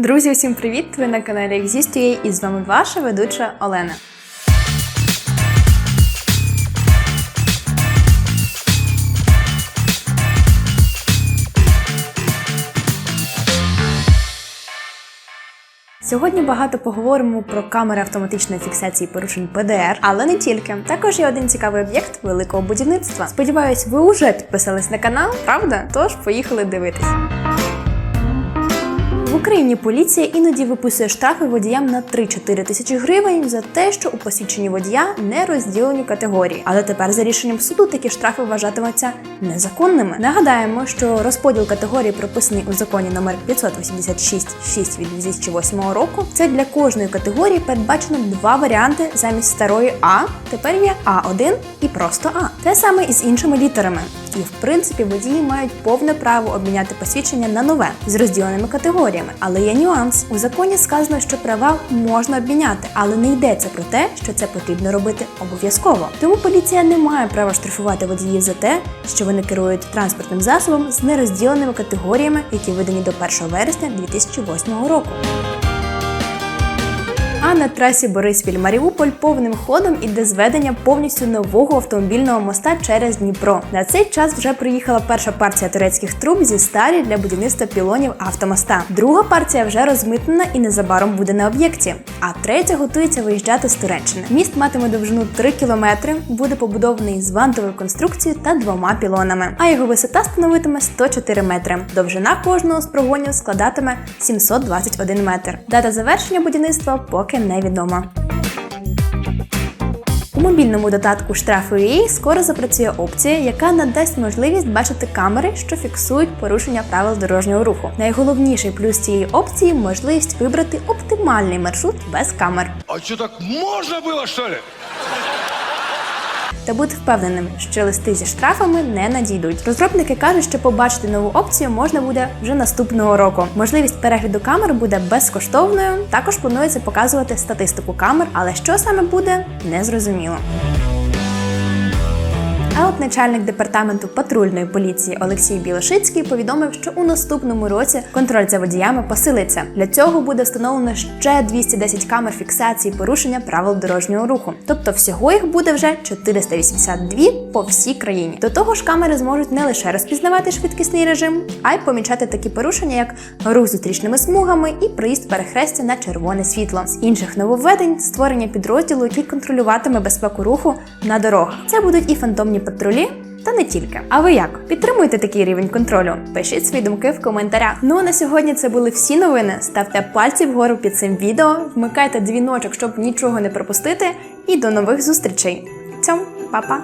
Друзі, усім привіт! Ви на каналі Exist.ua і з вами ваша ведуча Олена. Сьогодні багато поговоримо про камери автоматичної фіксації порушень ПДР, але не тільки. Також є один цікавий об'єкт великого будівництва. Сподіваюсь, ви вже підписались на канал, правда? Тож поїхали дивитись. В Україні поліція іноді виписує штрафи водіям на 3-4 тисячі гривень за те, що у посвідченні водія не розділені категорії. Але тепер за рішенням суду такі штрафи вважатимуться незаконними. Нагадаємо, що розподіл категорій прописаний у законі номер 586 від 2008 року. Це для кожної категорії передбачено два варіанти замість старої А. Тепер є А1 і просто А. Те саме і з іншими літерами. І в принципі водії мають повне право обміняти посвідчення на нове з розділеними категоріями. Але є нюанс. У законі сказано, що права можна обміняти, але не йдеться про те, що це потрібно робити обов'язково. Тому поліція не має права штрафувати водіїв за те, що вони керують транспортним засобом з нерозділеними категоріями, які видані до 1 вересня 2008 року. А на трасі Бориспіль-Маріуполь повним ходом іде зведення повністю нового автомобільного моста через Дніпро. На цей час вже приїхала перша партія турецьких труб зі сталі для будівництва пілонів автомоста. Друга партія вже розмитнена і незабаром буде на об'єкті. А третя готується виїжджати з Туреччини. Міст матиме довжину 3 кілометри, буде побудований з вантовою конструкцією та двома пілонами. А його висота становитиме 104 метри. Довжина кожного з прогонів складатиме 721 метр. Дата завершення будівництва поки невідома. У мобільному додатку штрафу UA скоро запрацює опція, яка надасть можливість бачити камери, що фіксують порушення правил дорожнього руху. Найголовніший плюс цієї опції можливість вибрати оптимальний маршрут без камер. А що так можна було, що ли? Та бути впевненим, що листи зі штрафами не надійдуть. Розробники кажуть, що побачити нову опцію можна буде вже наступного року. Можливість перегляду камер буде безкоштовною. Також планується показувати статистику камер, але що саме буде, не зрозуміло. А от начальник департаменту патрульної поліції Олексій Білошицький повідомив, що у наступному році контроль за водіями посилиться. Для цього буде встановлено ще 210 камер фіксації порушення правил дорожнього руху. Тобто всього їх буде вже 482 по всій країні. До того ж, камери зможуть не лише розпізнавати швидкісний режим, а й помічати такі порушення, як рух зустрічними смугами і проїзд перехрестя на червоне світло. З інших нововведень створення підрозділу, який контролюватиме безпеку руху на дорогах. Це будуть і фантомні патрулі. Та не тільки. А ви як? Підтримуєте такий рівень контролю? Пишіть свої думки в коментарях. Ну а на сьогодні це були всі новини. Ставте пальці вгору під цим відео, вмикайте дзвіночок, щоб нічого не пропустити. І до нових зустрічей. Цьом, па-па!